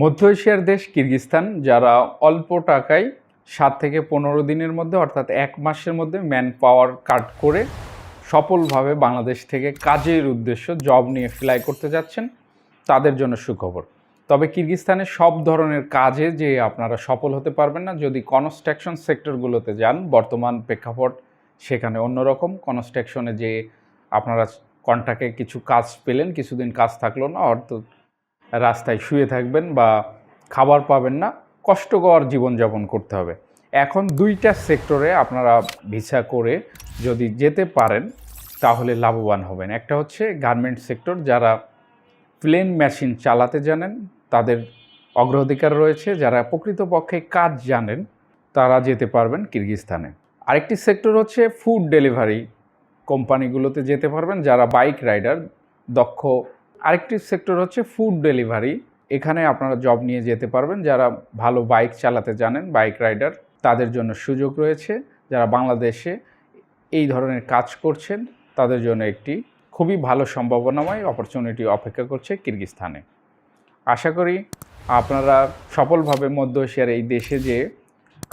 মধ্য এশিয়ার দেশ কিরগিস্তান যারা অল্প টাকায় সাত থেকে পনেরো দিনের মধ্যে, অর্থাৎ এক মাসের মধ্যে ম্যান পাওয়ার কাট করে সফলভাবে বাংলাদেশ থেকে কাজের উদ্দেশ্য জব নিয়ে ফ্লাই করতে যাচ্ছেন, তাদের জন্য সুখবর। তবে কিরগিস্তানে সব ধরনের কাজে যে আপনারা সফল হতে পারবেন না, যদি কনস্ট্রাকশন সেক্টরগুলোতে যান, বর্তমান প্রেক্ষাপট সেখানে অন্যরকম। কনস্ট্রাকশনে যে আপনারা কন্ট্রাক্টে কিছু কাজ পেলেন, কিছুদিন কাজ থাকল না, অর্থাৎ রাস্তায় শুয়ে থাকবেন বা খাবার পাবেন না, কষ্টকর জীবনযাপন করতে হবে। এখন দুইটা সেক্টরে আপনারা ভিসা করে যদি যেতে পারেন, তাহলে লাভবান হবেন। একটা হচ্ছে গার্মেন্ট সেক্টর, যারা প্লেন মেশিন চালাতে জানেন, তাদের অগ্রাধিকার রয়েছে। যারা প্রকৃতপক্ষে কাজ জানেন, তারা যেতে পারবেন কিরগিস্তানে আরেকটি সেক্টর হচ্ছে ফুড ডেলিভারি কোম্পানিগুলোতে যেতে পারবেন, যারা বাইক রাইডার, দক্ষ আরেকটি সেক্টর হচ্ছে ফুড ডেলিভারি এখানে আপনারা জব নিয়ে যেতে পারবেন। যারা ভালো বাইক চালাতে জানেন বাইক রাইডার তাদের জন্য সুযোগ রয়েছে। যারা বাংলাদেশে এই ধরনের কাজ করছেন, তাদের জন্য একটি খুবই ভালো সম্ভাবনাময় অপরচুনিটি অপেক্ষা করছে কিরগিস্তানে। আশা করি আপনারা সফলভাবে মধ্য এশিয়ার এই দেশে যে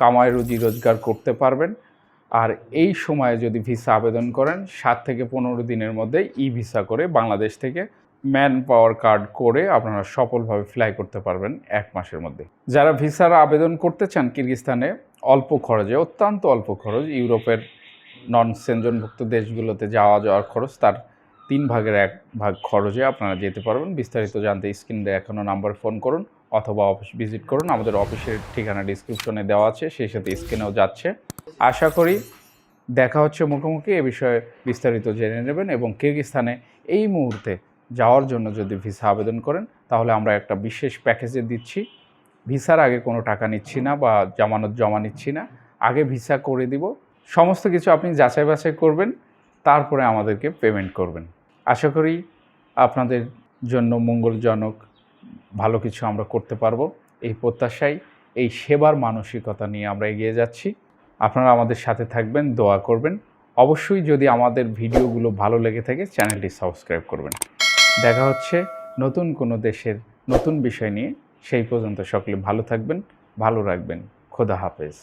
কামায় রুজি, রোজগার করতে পারবেন, আর এই সময়ে যদি ভিসা আবেদন করেন, সাত থেকে পনেরো দিনের মধ্যে ই ভিসা করে বাংলাদেশ থেকে ম্যান পাওয়ার কার্ড করে আপনারা সফলভাবে ফ্লাই করতে পারবেন এক মাসের মধ্যে। যারা ভিসার আবেদন করতে চান কিরগিস্তানে, অল্প খরচে, অত্যন্ত অল্প খরচ, ইউরোপের নন সেনজনভুক্ত দেশগুলোতে যাওয়া যাওয়ার খরচ, তার তিন ভাগের এক ভাগ খরচে আপনারা যেতে পারবেন। বিস্তারিত জানতে স্ক্রিনে এখনও নাম্বার ফোন করুন অথবা অফিস ভিজিট করুন। আমাদের অফিসের ঠিকানা ডিসক্রিপশনে দেওয়া আছে, সেই সাথে স্ক্রিনেও যাচ্ছে। আশা করি দেখা হচ্ছে মুখোমুখি, এ বিষয়ে বিস্তারিত জেনে নেবেন এবং কিরগিস্তানে এই মুহূর্তে যাওয়ার জন্য যদি ভিসা আবেদন করেন, তাহলে আমরা একটা বিশেষ প্যাকেজে দিচ্ছি। ভিসার আগে কোনো টাকা নিচ্ছি না বা জামানত জমা নিচ্ছি না। আগে ভিসা করে দিব। সমস্ত কিছু আপনি যাচাই বাছাই করবেন। তারপরে আমাদেরকে পেমেন্ট করবেন। আশা করি আপনাদের জন্য মঙ্গলজনক ভালো কিছু আমরা করতে পারব। এই প্রত্যাশায়, এই সেবার মানসিকতা নিয়ে আমরা এগিয়ে যাচ্ছি। আপনারা আমাদের সাথে থাকবেন, দোয়া করবেন। অবশ্যই যদি আমাদের ভিডিওগুলো ভালো লেগে থাকে, চ্যানেলটি সাবস্ক্রাইব করবেন। দেখা হচ্ছে নতুন কোনো দেশের নতুন বিষয় নিয়ে। সেই পর্যন্ত সকলে ভালো থাকবেন, ভালো রাখবেন। খোদা হাফেজ।